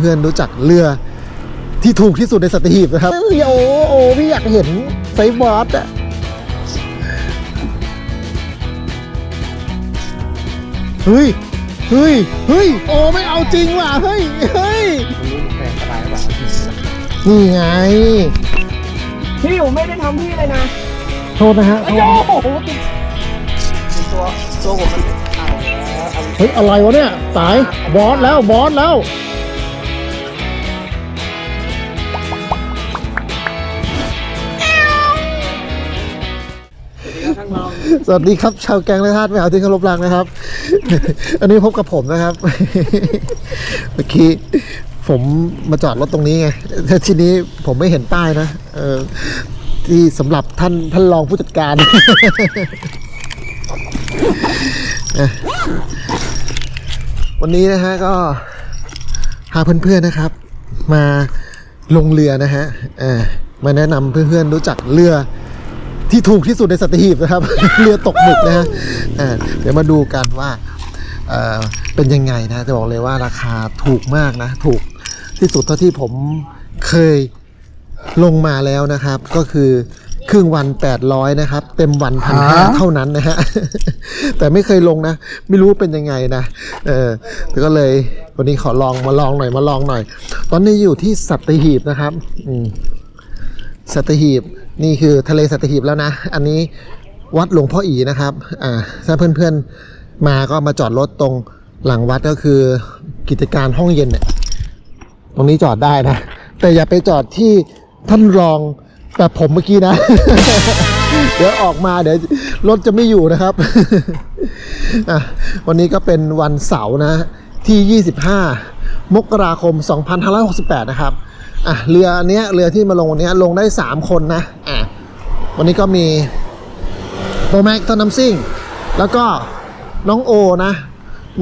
เพื่อนๆรู้จักเรือที่ถูกที่สุดในสัตหีบนะครับเอ้ยโอ้โอ้พี่อยากเห็นไซบอร์ดอะเฮ้ยเฮ้ยเฮ้ยโอ้ไม่เอาจริงว่ะเฮ้ยเฮ้ยรู้แปลงอะไรหรือเปล่านี่ไง พี่ผมไม่ได้ทำพี่เลยนะโทษนะฮะโอ้โหติดเป็นตัวตัวผมมันเอาแล้วเอาเฮ้ยอะไรวะเนี่ยสายบอสแล้วบอสแล้ว สวัสดีครับ ชาวแกงและทาสไม่เอาที่เคารพรักนะครับ อันนี้พบกับผมนะครับ เมื่อกี้ผมมาจอดรถตรงนี้ไงแต่ทีนี้ผมไม่เห็นป้ายนะเออที่สำหรับท่านท่านรองผู้จัดการอะวันนี้นะฮะก็พาเพื่อนๆนะครับ มาลงเรือนะฮะมาแนะนำเพื่อนๆรู้จักเรือ ที่ถูกที่สุดในสัตหีบนะครับ เรือตกหมึกนะฮะอ่าเดี๋ยวมาดูกันว่าเอ่อเป็นยังไงนะจะบอกเลยว่าราคาถูกมากนะ ถูกที่สุดเท่าที่ผมเคยลงมาแล้วนะครับ ก็คือครึ่งวัน 800 นะครับ เต็มวันพันห้าเท่านั้นนะฮะ แต่ไม่เคยลงนะ ไม่รู้เป็นยังไงนะ เออแต่ก็เลยวันนี้ขอลองมาลองหน่อยมาลองหน่อย ตอนนี้อยู่ที่สัตหีบนะครับ อืมสัตหีบ นี่คือทะเลสัตหีบแล้วนะ อันนี้วัดหลวงพ่ออีนะครับ อ่า ถ้าเพื่อนๆมาก็มาจอดรถตรงหลังวัดก็คือกิจการห้องเย็นเนี่ย ตรงนี้จอดได้นะ แต่อย่าไปจอดที่ท่านรองแบบผมเมื่อกี้นะ เดี๋ยวออกมาเดี๋ยวรถจะไม่อยู่นะครับ วันนี้ก็เป็นวันเสาร์นะที่ 25 มกราคม 2568 นะครับ อะเรืออันเนี้ยเรือที่มาลงวันนี้ลงได้ 3 คนนะอะวันนี้ก็มีโปรแม็กต้นน้ำซิ่ง แล้วก็น้องโอนะ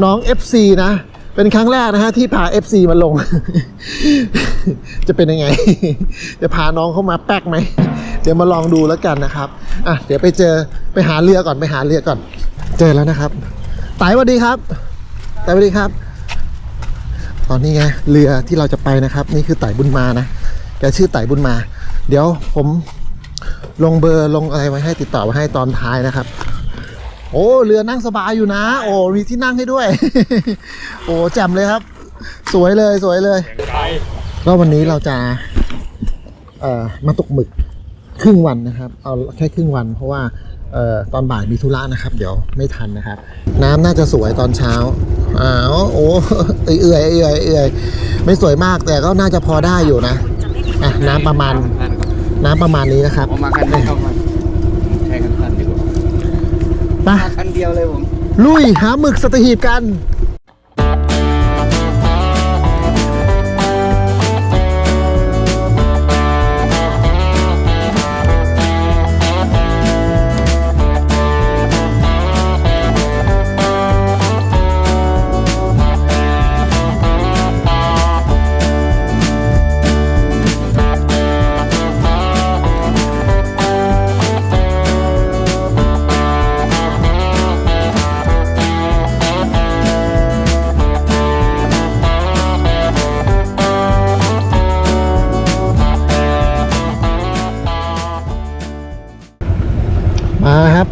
น้อง FC นะ เป็นครั้งแรกนะฮะที่พา FC มาลง จะเป็นยังไง จะพาน้องเข้ามาแป๊กไหม เดี๋ยวมาลองดูแล้วกันนะครับอะเดี๋ยวไปเจอไปหาเรือก่อนไปหาเรือก่อน เจอแล้วนะครับไต่สวัสดีครับไต่สวัสดีครับ ตอนนี้ไงเรือที่เราจะไปนะครับ นี่คือไต่บุญมานะแกชื่อไต่บุญมา เดี๋ยวผมลงเบอร์ลงอะไรไว้ให้ติดต่อไว้ให้ตอนท้ายนะครับ โอ้เรือนั่งสบายอยู่นะ โอ้มีที่นั่งให้ด้วย โอ้แจ่มเลยครับ สวยเลยสวยเลยก็วันนี้เราจะเอ่อมาตกหมึกครึ่งวันนะครับ เอาแค่ครึ่งวันเพราะว่า เอ่อตอนบ่ายมีธุระนะครับ เดี๋ยวไม่ทันนะครับ น้ำน่าจะสวยตอนเช้าอ้าวโอ้เอื่อยเอื่อยเอื่อยไม่สวยมากแต่ก็น่าจะพอได้อยู่นะอะน้ำประมาณน้ำประมาณนี้นะครับผมมาคันเดียวครับใช้คันสั้นดีกว่าไปมาคันเดียวเลยผม ลุยหาหมึกสตหีบกัน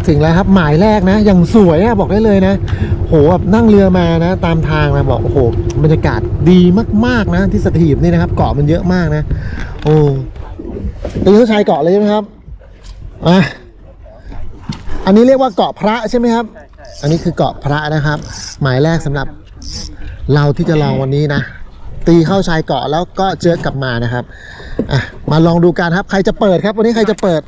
ถึงแล้วครับหมายแรกนะอย่างสวยอะบอกได้เลยนะ โหแบบนั่งเรือมานะ ตามทางนะบอกโอ้โหบรรยากาศดีมากๆนะ ที่สัตหีบนี่นะครับ เกาะมันเยอะมากนะ โอ้ตีเขาชายเกาะเลยใช่ไหมครับอะอันนี้เรียกว่าเกาะพระใช่ไหมครับ อันนี้คือเกาะพระนะครับ หมายแรกสำหรับเราที่จะลองวันนี้นะตีเข้าชายเกาะแล้วก็เจอกลับมานะครับอะมาลองดูกันครับ ใครจะเปิดครับ วันนี้ใครจะเปิด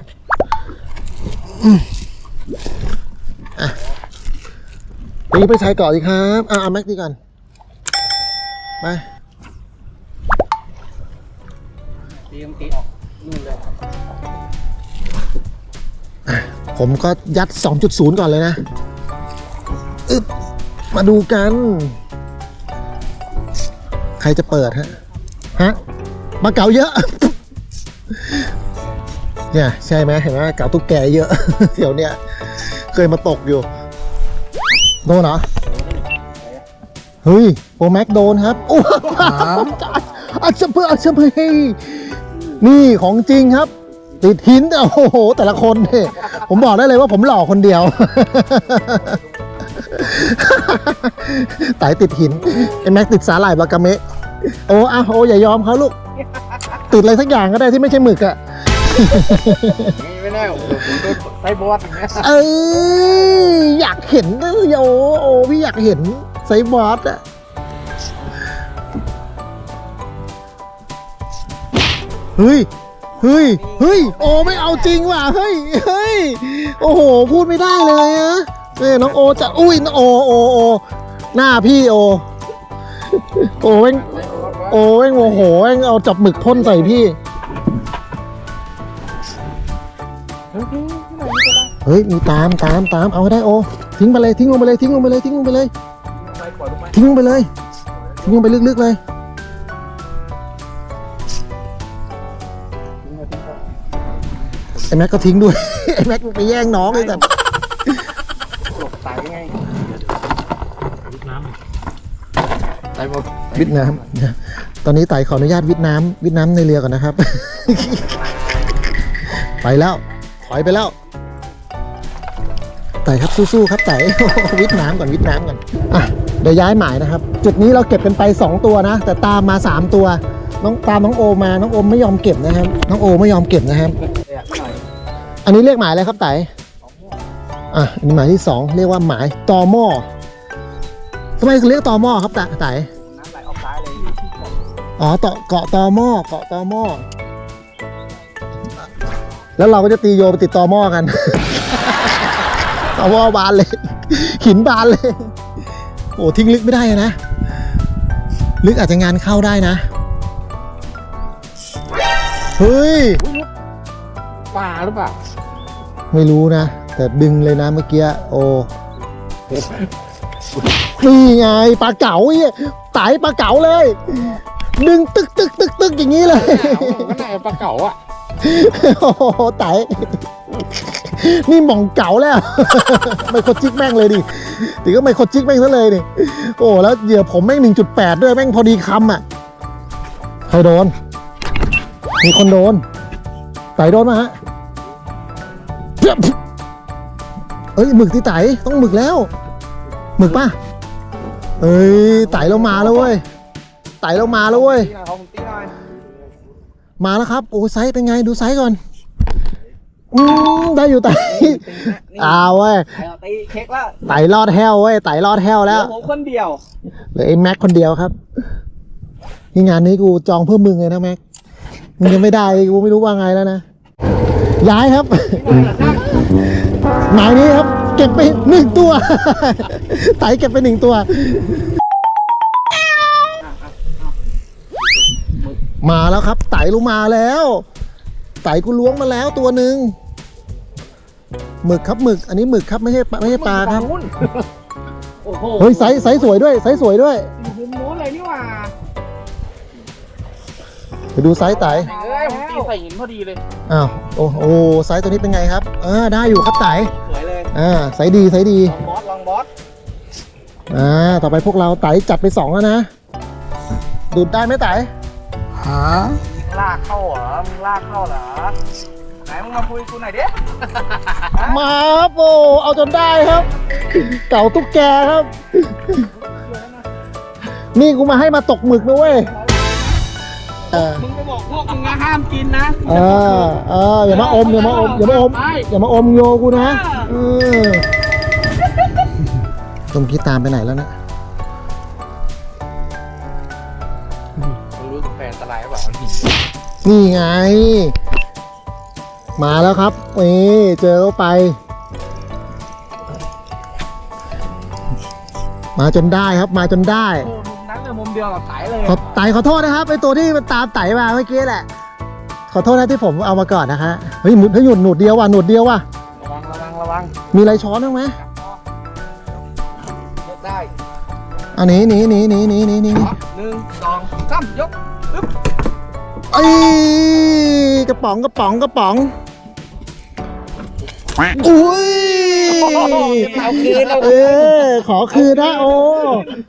ตีไปใชายเกาะดีครับอ่าเอาแม็กดีก่อนไปตีมตีออกนู่นเลยผมก็ยัด 2.0 ก่อนเลยนะอึบมาดูกัน ใครจะเปิดฮะ ฮะ มาเก๋าเยอะ เนี่ย ใช่ไหมเห็นไหมเก๋าตุ๊กแกเยอะเดี๋ยวเนี่ย เคยมาตกอยู่ โดนเหรอ เฮ้ยโปรแม็กโดนครับ โอ้อาชเพื่ออาชเพื่อนี่ของจริงครับ ติดหินโอ้โห แต่ละคนเนี่ยผมบอกได้เลยว่าผมหล่อคนเดียวไต่ติดหินไอ้แม็กติดสาหร่ายบากาเมะโอ้อะโอ้อย่ายอมเขาลูก ติดอะไรสักอย่างก็ได้ที่ไม่ใช่หมึกอะ ไม่แน่ผมโดนไซบอสอย่างเงี้ยเอ้อยากเห็นนะโอ้โอ้พี่อยากเห็นไซบอสอะเฮ้ยเฮ้ยเฮ้ยโอ้ไม่เอาจริงว่ะเฮ้ยเฮ้ยโอ้โหพูดไม่ได้เลยอะเอ้ยน้องโอจะอุ้ยน้องโอโอโอหน้าพี่โอ โอเว้งโอเว้งโมโหเว้งเอาจับหมึกพ่นใส่พี่ เฮ้ยมีตามตามตามเอาให้ได้โอทิ้งไปเลยทิ้งลงไปเลยทิ้งลงไปเลยทิ้งลงไปเลยทิ้งลงไปเลยทิ้งลงไปลึกๆเลยไอ้แม็กก็ทิ้งด้วยไอ้แม็กไปแย่งน้องเลยแต่หลบไตไงไตบอสวิทย์น้ำตอนนี้ไต่ขออนุญาตวิทย์น้ำวิทย์น้ำในเรือก่อนนะครับ ไปแล้วถอยไปแล้ว ไต่ครับสู้ๆครับไต่วิทย์น้ำก่อนวิทย์น้ำก่อนอะเดี๋ยวย้ายหมายนะครับ จุดนี้เราเก็บกันไป 2 ตัวนะ แต่ตามมา 3 ตัว น้องตามน้องโอมาน้องโอมไม่ยอมเก็บนะครับ น้องโอไม่ยอมเก็บนะครับอยากหน่อยอันนี้เรียกหมายอะไรครับไต่อะอันนี้หมายที่ 2 เรียกว่าหมายตอหม้อทำไมถึงเรียกตอหม้อครับไต่ไต่น้ำไหลออกซ้ายเลยอ๋อเกาะเกาะตอหม้อเกาะตอหม้อแล้วเราก็จะตีโยไปติดตอหม้อกัน ตอหม้อบานเลย หินบานเลย โอ้ทิ้งลึกไม่ได้นะ ลึกอาจจะงานเข้าได้นะ เฮ้ยปลาหรือเปล่า ไม่รู้นะ แต่ดึงเลยนะเมื่อกี้ โอ้นี่ไงปลาเก๋าเหี้ยไตปลาเก๋าเลย ดึงตึกตึกตึกตึกอย่างนี้เลยก็น่าจะปลาเก๋าอะ โอ้โหไต นี่หม่องเก๋าแล้ว ไมโครจิกแม่งเลยดิตีก็ไมโครจิกแม่งซะเลยดิโอ้แล้วเหยื่อผมแม่งหนึ่งจุดแปดด้วยแม่งพอดีคำอะใครโดน มีคนโดนไตโดนมาฮะเฮ้ยเอ้ยหมึกที่ไตต้องหมึกแล้ว หมึกป่ะ เอ้ยไตเรามาแล้วเว้ยไตเรามาแล้วเว้ย มาแล้วครับ โอ้ไซส์เป็นไงดูไซส์ก่อน อืมได้อยู่ไตตีนะนี่อ้าวเว้ยไตเอาตีเค้กแล้วไตรอดแฮวเว้ยไตรอดแฮวแล้แล้ววผมคนเดียวเหลือไอ้แม็กคนเดียวครับนี่งานนี้กูจองเพื่อมึงเลยนะแม็กมึงยังไม่ได้กูไม่รู้ว่าไงแล้วนะย้ายครับหมายนี้ครับเก็บไปหนึ่งตัว ไตเก็บไปหนึ่งตัว มาแล้วครับ ไตลูมาแล้ว ไตกูล้วงมาแล้วตัวหนึ่งหมึกครับหมึก อันนี้หมึกครับไม่ใช่ปลาไม่ใช่ปลาครับโอ้โหเฮ้ยไซส์ไซส์สวยด้วยไซส์สวยด้วย อยู่มุมโน้นเลยนี่หว่าไปดูไซส์ไตเอ้ยผมตีใส่หินพอดีเลยอ้าวโอ้โอ้ไซส์ตัวนี้เป็นไงครับเออได้อยู่ครับไตสวยเลยอ่าไซส์ดีไซส์ดี ลองบอสลองบอสอ่า ต่อไปพวกเราไตจัดไปสองแล้วนะ ดูดได้ไหมไตฮะ ลากเข้าเหรอ มึงลากเข้าเหรอ ไหนมึงมาคุยกูหน่อยดิ มาครับโอ้เอาจนได้ครับ เก่าตุ๊กแกครับ นี่กูมาให้มาตกหมึกนะเว้ยเออมึงไปบอกพวกมึงนะห้ามกินนะ เออเอออย่ามาอมอย่ามาอมอย่ามาอมอย่ามาอมโยกูนะเออตรงกี้ตามไปไหนแล้วนะ นี่ไง มาแล้วครับนี่เจอเข้าไป มาจนได้ครับ มาจนได้โอ้มุมนั้นเลยมุมเดียวกับไตเลยขอไต่ขอโทษนะครับไอตัวที่มันตามไต่มาเมื่อกี้แหละ ขอโทษนะที่ผมเอามาก่อนนะคะเฮ้ยหมุดเฮ้ยหยุดหนุดเดียวว่ะหนุดเดียวว่ะระวังระวังระวังมีอะไรช้อนบ้างไหมจับคอเลือกได้อันนี้หนีหนีหนีหนีหนีหนีครับหนึ่งสองสามยก อึ๊บเอ้ยกระป๋องกระป๋องกระป๋องอุ้ยเอาคืนเอาเออ ขอคืนนะโอ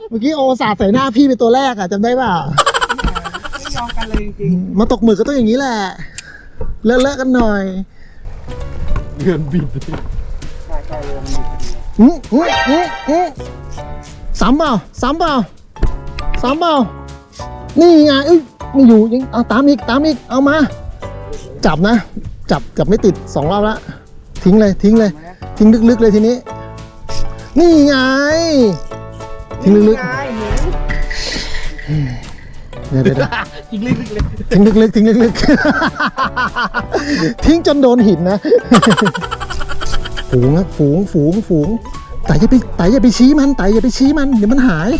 เมื่อกี้โอสาดใส่หน้าพี่เป็นตัวแรกอะจำได้เปล่าไม่ยอมกันเลยจริงมาตกหมึกก็ต้องอย่างนี้แหละ เลอะๆกันหน่อยเงินบิดๆใช่ใช่เลยมันมีคดีอืมอืมอืมอืมสามเปล่าสามเปล่าสามเปล่านี่ไงเอ้ย ไม่อยู่ยังเอาตามอีกตามอีกเอามา จับนะ จับจับไม่ติดสองรอบละทิ้งเลยทิ้งเลย ทิ้งลึกๆเลยทีนี้ นี่ไง ทิ้งลึกไงเห็นๆเดี๋ยวเดี๋ยวเดี๋ยวจริงลึกๆเลยทิ้งลึกๆทิ้งลึกๆทิ้งจนโดนหินนะฝูงนะฝูงฝูงฝูงแต่อย่าไปแต่อย่าไปชี้มันแต่อย่าไปชี้มันเดี๋ยวมันหาย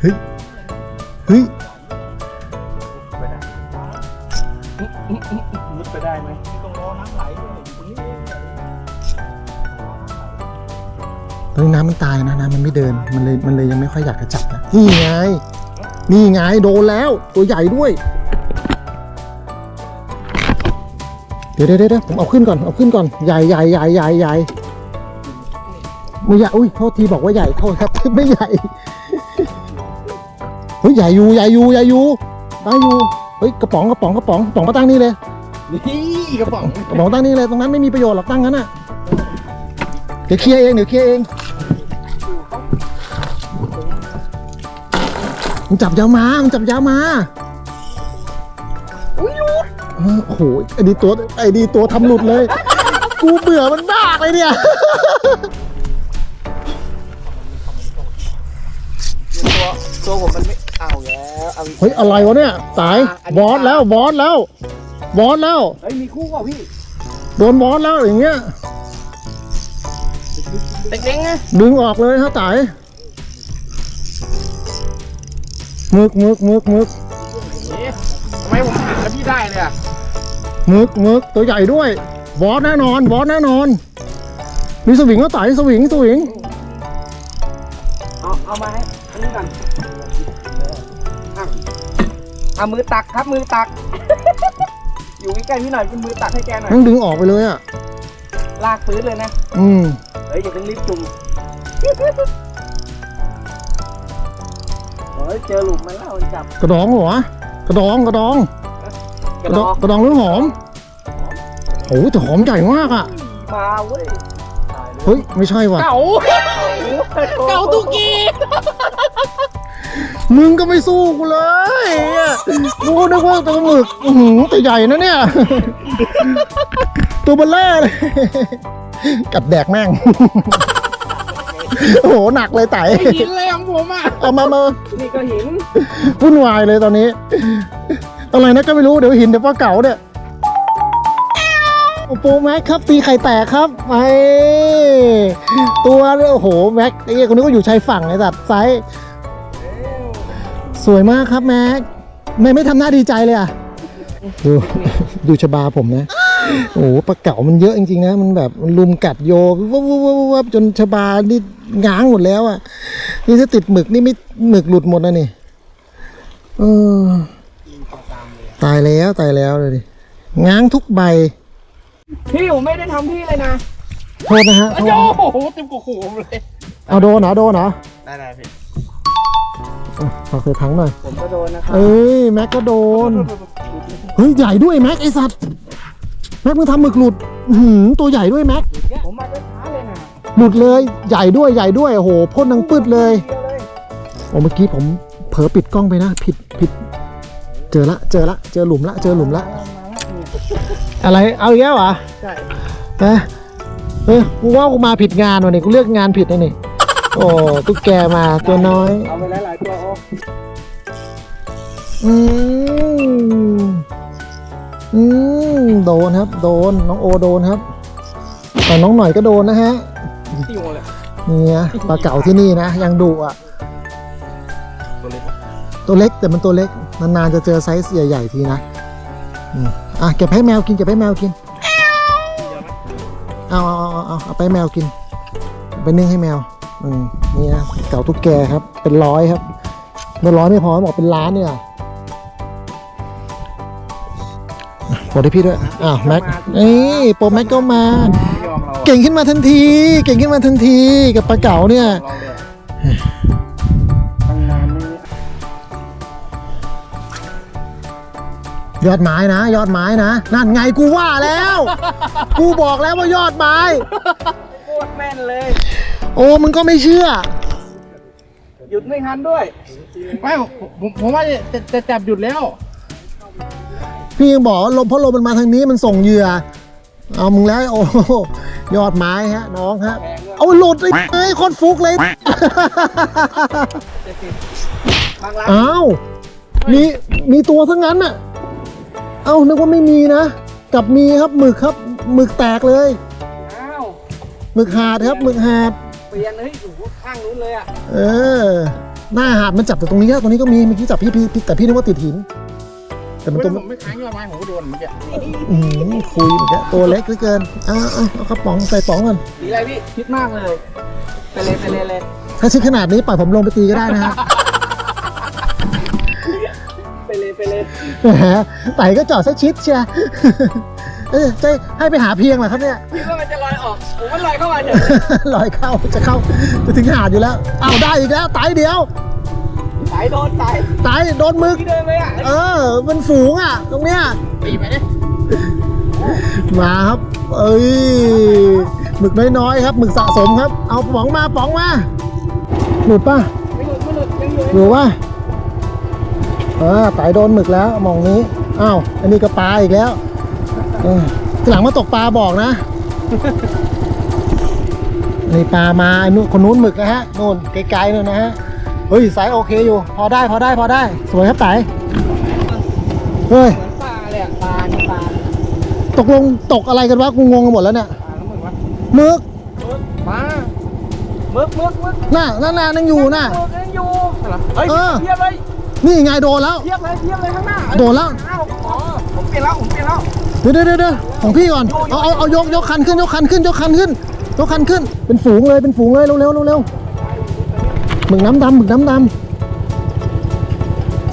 เฮ้ย เฮ้ย มุดไปได้ไหมตรงรอน้ำไหลด้วยอยู่ตรงนี้ตอนนี้น้ำมันตายนะน้ำมันไม่เดินมันเลยมันเลยยังไม่ค่อยอยากจะจับนะนี่ไงนี่ไงโดนแล้วตัวใหญ่ด้วย เดี๋ยวเดี๋ยวเดี๋ยวผมเอาขึ้นก่อนเอาขึ้นก่อนใหญ่ใหญ่ใหญ่ใหญ่ใหญ่ไม่ใหญ่อุ้ยโทษทีบอกว่าใหญ่โทษครับไม่ใหญ่เฮ้ยใหญ่อยู่ใหญ่อยู่ใหญ่อยู่ได้อยู่ เฮ้ยกระป๋องกระป๋องกระป๋องกระป๋องมาตั้งนี่เลยนี่กระป๋องกระป๋องตั้งนี่เลยตรงนั้นไม่มีประโยชน์หรอกตั้งนั้นอะเดี๋ยวเคลียร์เองเดี๋ยวเคลียร์เองมันจับยาวมามันจับยาวมาอุ้ยรู้เออโอ้โหไอ้ดีตัวไอ้ดีตัวทำหลุดเลย กูเบื่อมันมากเลยเนี่ย ตัวตัวผมมันไม่เอา แล้วเอาอีกเฮ้ยอะไรวะเนี่ยสายบอสแล้วบอสแล้วบอสแล้ว เฮ้ยมีคู่เปล่าพี่โดนบอสแล้วอย่างเงี้ย เด็กๆไงดึงออกเลยฮะสายมึกมึกมึกมึกทำไมผมติดแล้วพี่ได้เลยอะมึกมึกตัวใหญ่ด้วย บอสแน่นอน บอสแน่นอน มีสวิงก็สายสวิงสวิง เอามือตักครับมือตัก อยู่ใกล้ๆพี่หน่อยเป็นมือตักให้แกหน่อยนั่งดึงออกไปเลยอะ ลากปื้ดเลยนะ อืมเฮ้ยอย่าเพิ่งรีบจุ่มเฮ้ยเจอหลุมมันแล้วมันจับกระดองเหรอวะกระดองกระดองกระดองกระดองหรือหอมโอ้โหแต่หอมใหญ่มากอะมาเว้ยตายเลยเฮ้ยไม่ใช่ว่ะเก่าเก่าตุกี มึงก็ไม่สู้กูเลยอะกูนึกว่าตัวหมึกอื้อหือแต่ใหญ่นะเนี่ย ตัวเบลเลอร์เลยกัดแดกแม่ง โอ้โหหนักเลยไต่หินเลยของผมอะ เอามามานี่ก็หินวุ่นวายเลยตอนนี้ อะไรนะก็ไม่รู้เดี๋ยวหินเดี๋ยวปลาเก๋าเนี่ยโอ้โหแม็กครับตีไข่แตกครับไอ้ตัวโอ้โหแม็กไอ้เหี้ยคนนี้ก็อยู่ชายฝั่งไอ้สัตว์ไซส์ สวยมากครับแม็กไม่ไม่ทำหน้าดีใจเลยอะดูดูชบาผมนะ โอ้โหปลาเก๋ามันเยอะจริงๆนะ มันแบบมันลุมกัดโยวับวับวับวับวับจนชบานี่ง้างหมดแล้วอะ นี่ถ้าติดหมึกนี่ไม่หมึกหลุดหมดนะนี่เออตายแล้วตายแล้วเลยดิง้างทุกใบ พี่ผมไม่ได้ทำพี่เลยนะโทษนะฮะโทษโอ้โหเต็มกระโขมเลย เอาโดนเหรอโดนเหรอได้ได้พี่ อะขอเคยทั้งหน่อย ผมก็โดนนะครับเอ้ยแม็กก็โดน เฮ้ยใหญ่ด้วยแม็กไอสัตว์แม็กมึงทำหมึกหลุดอื้อหือตัวใหญ่ด้วยแม็กผมมาได้ช้าเลยนะหลุดเลยใหญ่ด้วยใหญ่ด้วยโอ้โหพ่นนังปืดเลยเดียวเลยโอ้เมื่อกี้ผมเผลอปิดกล้องไปนะผิดผิด เจอละเจอละเจอหลุมละเจอหลุมละอะไรเอาอีกแล้วเหรอใช่นะเฮ้ยกูว่ากูมาผิดงานวันนี้กูเลือกงานผิดนะนี่ โอ้ตุ๊กแกมาตัวน้อย เอาไปหลายๆตัวโอ้อืมอืมโดนครับ โดนน้องโอโดนครับแต่น้องหน่อยก็โดนนะฮะที่หมดเลยเนี่ยปลาเก๋าที่นี่นะยังดุอะ ตัวเล็กตัวเล็กแต่มันตัวเล็กนานๆจะเจอไซส์ใหญ่ๆทีนะอืมอะเก็บให้แมวกินเก็บให้แมวกินเอาเอาเอาเอาเอาไปให้แมวกินเอาไปนึ่งให้แมว อืมนี่นะเก่าตุ๊กแกครับ เป็นร้อยครับไม่ร้อยไม่พอบอกเป็นล้านเนี่ยกดให้พี่ด้วยอ้าวแม็กนี่โปรแม็กก็มา เก่งขึ้นมาทันที เก่งขึ้นมาทันทีกับปลาเก๋าเนี่ยยตั้งนานนี่ยอดไม้นะ ยอดไม้นะ นั่นไงกูว่าแล้ว กูบอกแล้วว่ายอดไม้โคตรแม่นเลย โอ้มึงก็ไม่เชื่อ หยุดไม่ทันด้วย ไม่ผมผมว่าจะจะจับหยุดแล้ว พี่ยังบอกว่าลมเพราะลมมันมาทางนี้มันส่งเหยื่อ เอามึงแล้วโอ้โหยอดไม้ฮะ น้องฮะ เอาหลุดเลยเอ้ยโคนฟุกเลย บางร้านอ้าว มีมีตัวทั้งนั้นน่ะ เอ้านึกว่าไม่มีนะกลับมีครับหมึกครับหมึกแตกเลยอ้าว หมึกหาดครับหมึกหาด เปลี่ยนเฮ้ยอยู่ข้างนู้นเลยอะเออ หน้าหาดมันจับแต่ตรงนี้อะตรงนี้ก็มีเมื่อกี้จับพี่พี่พี่แต่พี่นึกว่าติดหิน แต่มันตัวผมไม่ค้างยอดไม้ผมก็โดนเมื่อกี้อืมคุยเหมือนกันตัวเล็กเหลือเกินเอาเอาเอากระป๋องใส่ป๋องก่อนสีอะไรพี่คิดมากเลยไปเลยไปเลยเลยถ้าชิ้นขนาดนี้ปล่อยผมลงไปตีก็ได้นะฮะไปเลยไปเลยแหมไต่ก็จอดซะชิดเชียเออจะให้ไปหาเพียงเหรอครับเนี่ย คิดว่ามันจะลอยออก ผมมันลอยเข้ามาเฉยลอยเข้าจะเข้าจะถึงหาดอยู่แล้วเอาวได้อีกแล้วไต่เดียวสายโดนสายไต่โดนมึก ที่เดินไปอะเออ มันฝูงอะ ตรงเนี้ยตีไปดิมาครับ เอ้ย หมึกน้อยๆครับ หมึกสะสมครับ เอาป๋องมาป๋องมาหลุดป่ะ ไม่หลุดไม่หลุดยังอยู่หรือว่าเออไต่โดนหมึกแล้วมองนี้ อ้าว อันนี้ก็ปลาอีกแล้วเออทีหลังมาตกปลาบอกนะ นี่ปลามาไอ้นู่นคนนู้นหมึกนะฮะนู่นไกลๆนู่นนะฮะเฮ้ยสายโอเคอยู่ พอได้พอได้พอได้สวยครับไต่เฮ้ยเหมือนปลาเลยอะปลานี่ปลาตกลงตกอะไรกันวะกูงงกันหมดแล้วเนี่ยปลาแล้วมึงวะหมึกปลามึกมึกมึกน่ะนั่นน่ะนั่งอยู่น่ะมึกยังอยู่เฮ้ยเออเทียบเลยนี่ไงโดนแล้วเทียบเลยเทียบเลยข้างหน้าโดนแล้วอ้าวอ๋อผมเปลี่ยนแล้วผมเปลี่ยนแล้วเดี๋ยวเดี๋ยวเดี๋ยวเดี๋ยวของพี่ก่อนเอาเอาเอายกยกคันขึ้นยกคันขึ้นยกคันขึ้น ยกคันขึ้น เป็นฝูงเลย เป็นฝูงเลย เร็วเร็วเร็วเร็วหมึกน้ำดำหมึกน้ำดำ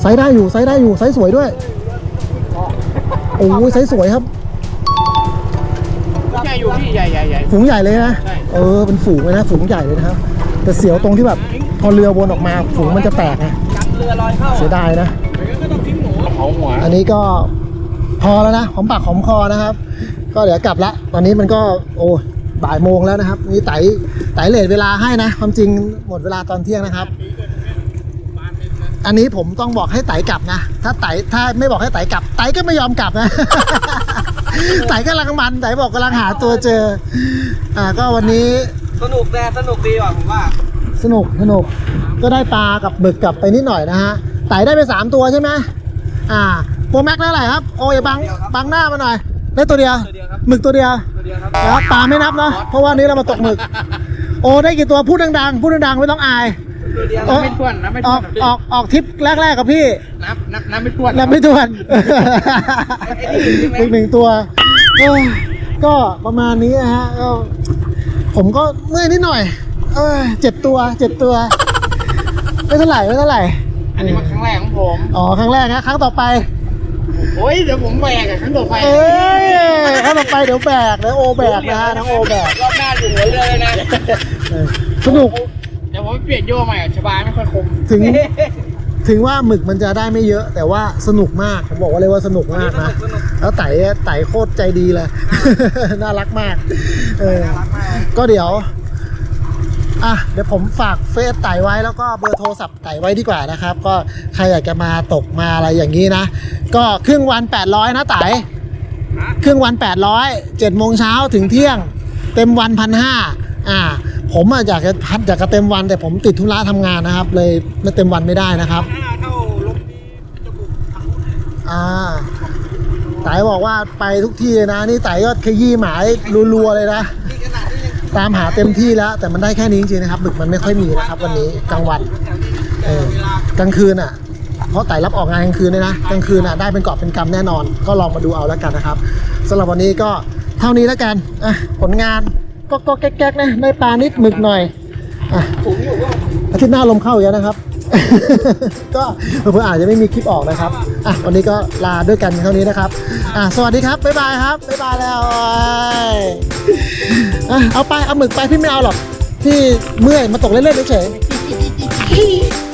ไซส์ได้อยู่ไซส์ได้อยู่ไซส์สวยด้วย โอ้ยไซส์สวยครับ ใหญ่อยู่พี่ใหญ่ใหญ่ใหญ่ฝูงใหญ่เลยนะใช่เออ เป็นฝูงเลยนะ ฝูงใหญ่เลยนะครับ แต่เสียวตรงที่แบบพอเรือวนออกมา ฝูงมันจะแตกนะจับเรือลอยเข้าเสียดายนะเขาหัวอันนี้ก็พอแล้วนะหอมปากหอมคอนะครับ ก็เดี๋ยวกลับละ ตอนนี้มันก็โอ้ บ่ายโมงแล้วนะครับ นี่ไต่ไต่เลทเวลาให้นะ ความจริงหมดเวลาตอนเที่ยงนะครับ อันนี้ผมต้องบอกให้ไต่กลับนะ ถ้าไต่ถ้าไม่บอกให้ไต่กลับ ไต่ก็ไม่ยอมกลับนะ ไต่กำลังมันไต่บอกกำลังหาตัวเจอ อ่า ก็วันนี้สนุกแต่สนุกดีว่ะผมว่า สนุกสนุก ก็ได้ปลากับหมึกกลับไปนิดหน่อยนะฮะ ไต่ได้ไปสามตัวใช่ไหมอ่าโปรแม็กได้เท่าไหร่ครับ โอ้ยบังเดียวครับบังหน้ามาหน่อย ได้ตัวเดียวตัวเดียวครับ หมึกตัวเดียวตัวเดียวครับแล้วปลาไม่นับเนาะเพราะว่านี้เรามาตกหมึก โอ้ได้กี่ตัวพูดดังๆพูดดังๆไม่ต้องอาย ตัวเดียวโอ้ไม่ทวนนะไม่อทวอนกออกออกทริปแรกๆกับพี่นับนับนับไม่ทวนแล้วไม่ทวนไอ้นี่ใช่ไหมอีกหนึ่งตัวเอ้ยก็ประมาณนี้นะฮะก็ผมก็เมื่อยนิดหน่อย เอ้ยเจ็ดตัวเจ็ดตัว ไม่เท่าไหร่ไม่เท่าไหร่อันนี้มันครั้งแรกของผม อ๋อครั้งแรกนะครั้งต่อไป โอ้ยเดี๋ยวผมแบกอะครั้งต่อไปเอ้ยครั้งต่อไปเดี๋ยวแบกนะโอแบกนะน้องโอแบกรอบหน้าอยู่หัวเรือเลยนะเออสนุกเดี๋ยวผมไปเปลี่ยนโย่ใหม่อะชบาไม่ค่อยคมถึงถึงว่าหมึกมันจะได้ไม่เยอะ แต่ว่าสนุกมากผมบอกว่าเลยว่าสนุกมากนะสนุกแล้วไต่ไต่โคตรใจดีเลย น่ารักมากเออน่ารักมากก็เดี๋ยว อะเดี๋ยวผมฝากเฟซไต่ไว้แล้วก็เบอร์โทรศัพท์ไต่ไว้ดีกว่านะครับ ก็ใครอยากจะมาตกมาอะไรอย่างนี้นะ ก็ครึ่งวัน 800 นะไต่ครึ่งวัน 800 7โมงเช้าถึงเที่ยง เต็มวันพันห้าอ่า ผมอยากจะพัดอยากจะเต็มวันแต่ผมติดธุระทำงานนะครับ เลยไม่เต็มวันไม่ได้นะครับถ้าเท่าลมจมูกทะลุอ่าไต่บอกว่าไปทุกที่เลยนะ นี่ไต่ก็ขยี้หมายรัวๆเลยนะนี่ขนาด ตามหาเต็มที่แล้ว แต่มันได้แค่นี้จริงๆนะครับหมึกมันไม่ค่อยมีนะครับ วันนี้กลางวันเออกลางคืนอะเพราะไต่รับออกงานกลางคืนเลยนะกลางคืนอะได้เป็นกอบเป็นกำแน่นอน ก็ลองมาดูเอาแล้วกันนะครับสำหรับวันนี้ก็เท่านี้แล้วกันอะผลงานก็ก็แก๊กๆนะได้ปลานิดหมึกหน่อยอะอาทิตย์หน้าลมเข้าอย่างนะครับ ก็เพื่ออาจจะไม่มีคลิปออกนะครับอะวันนี้ก็ลาด้วยกันเท่านี้นะครับอะสวัสดีครับบ๊ายบายครับบ๊ายบายแล้วอะเอาไปเอาหมึกไปพี่ไม่เอาหรอกพี่เมื่อยมาตกเล่นๆเฉยๆ